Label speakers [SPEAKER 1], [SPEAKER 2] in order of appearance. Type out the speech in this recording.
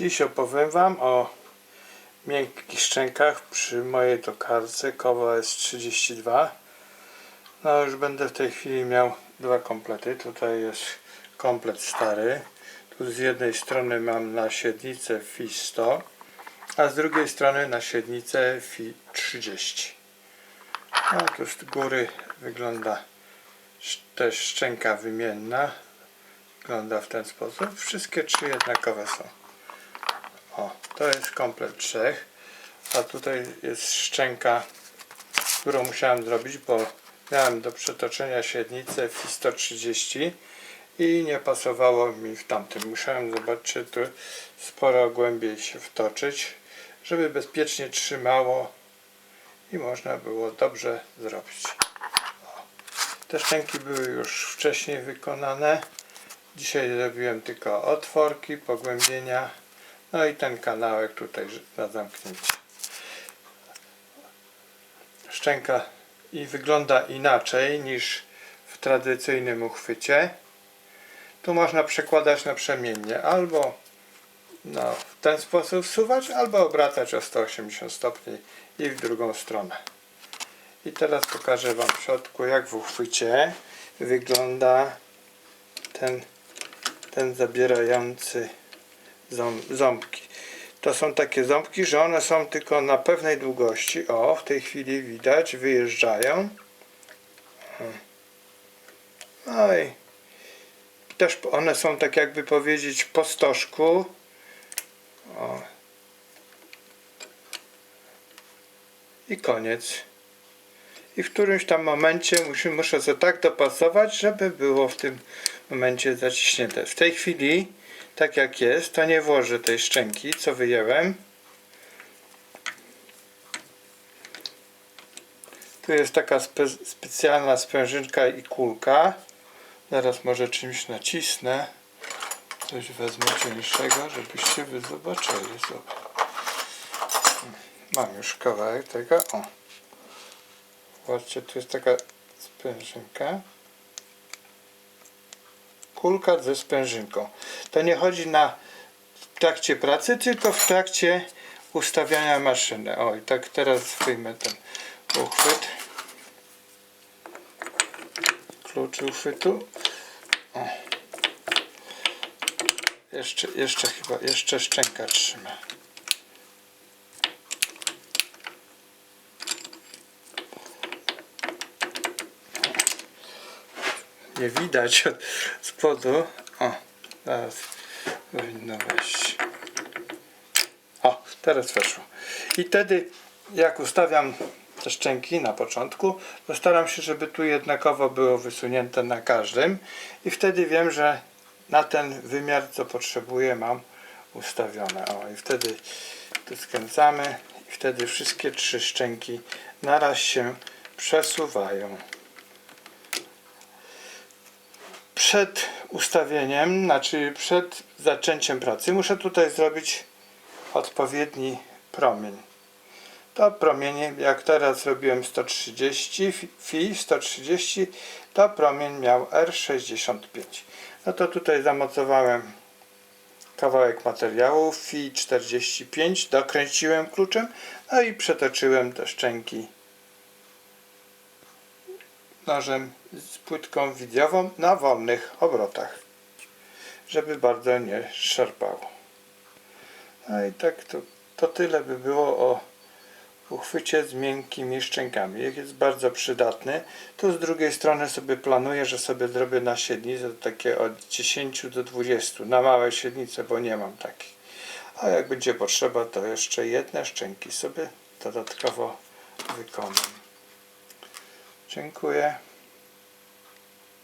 [SPEAKER 1] Dziś opowiem Wam o miękkich szczękach przy mojej tokarce Kowa S32. No już będę w tej chwili miał dwa komplety. Tutaj jest komplet stary. Tu z jednej strony mam nasiednicę FI 100, a z drugiej strony nasiednicę FI 30. No tu z góry wygląda też szczęka wymienna. Wygląda w ten sposób. Wszystkie trzy jednakowe są. To jest komplet trzech. A tutaj jest szczęka, którą musiałem zrobić, bo miałem do przetoczenia średnicę FI 130 i nie pasowało mi w tamtym. Musiałem zobaczyć, czy tu sporo głębiej się wtoczyć, żeby bezpiecznie trzymało i można było dobrze zrobić. Te szczęki były już wcześniej wykonane. Dzisiaj zrobiłem tylko otworki, pogłębienia. No i ten kanałek tutaj na zamknięcie. Szczęka i wygląda inaczej niż w tradycyjnym uchwycie. Tu można przekładać na przemiennie albo no, w ten sposób wsuwać, albo obracać o 180 stopni i w drugą stronę. I teraz pokażę Wam w środku, jak w uchwycie wygląda ten, ten zabierający ząbki. To są takie ząbki, że one są tylko na pewnej długości. O, w tej chwili widać, wyjeżdżają. No i też one są tak jakby powiedzieć po stożku. O. I koniec. I w którymś tam momencie muszę, muszę to tak dopasować, żeby było w tym momencie zaciśnięte. W tej chwili, tak jak jest, to nie włożę tej szczęki, co wyjęłem. Tu jest taka spe specjalna sprężynka i kulka. Zaraz może czymś nacisnę. Coś wezmę cieńszego, żebyście wy zobaczyli. Mam już kawałek tego. O. Zobaczcie, tu jest taka sprężynka. Kulka ze sprężynką. To nie chodzi na w trakcie pracy, tylko w trakcie ustawiania maszyny. O, i tak teraz wyjmę ten uchwyt. Klucz uchwytu. O. Jeszcze, jeszcze chyba, jeszcze szczęka trzyma. Nie widać od spodu. O, teraz powinno wejść. O, teraz weszło. I wtedy, jak ustawiam te szczęki na początku, to staram się, żeby tu jednakowo było wysunięte na każdym i wtedy wiem, że na ten wymiar, co potrzebuję, mam ustawione. O, i wtedy tu skręcamy i wtedy wszystkie trzy szczęki naraz się przesuwają. Przed ustawieniem, znaczy przed zaczęciem pracy, muszę tutaj zrobić odpowiedni promień. To promienie, jak teraz robiłem 130, fi 130, to promień miał R65. No to tutaj zamocowałem kawałek materiału fi 45, dokręciłem kluczem, no i przetoczyłem te szczęki nożem z płytką widziową na wolnych obrotach, żeby bardzo nie szarpało. No i tak to, to tyle by było o uchwycie z miękkimi szczękami. Jest bardzo przydatny, to z drugiej strony sobie planuję, że sobie zrobię na średnicę takie od 10 do 20 na małe średnice, bo nie mam takich. A jak będzie potrzeba, to jeszcze jedne szczęki sobie dodatkowo wykonam. Dziękuję.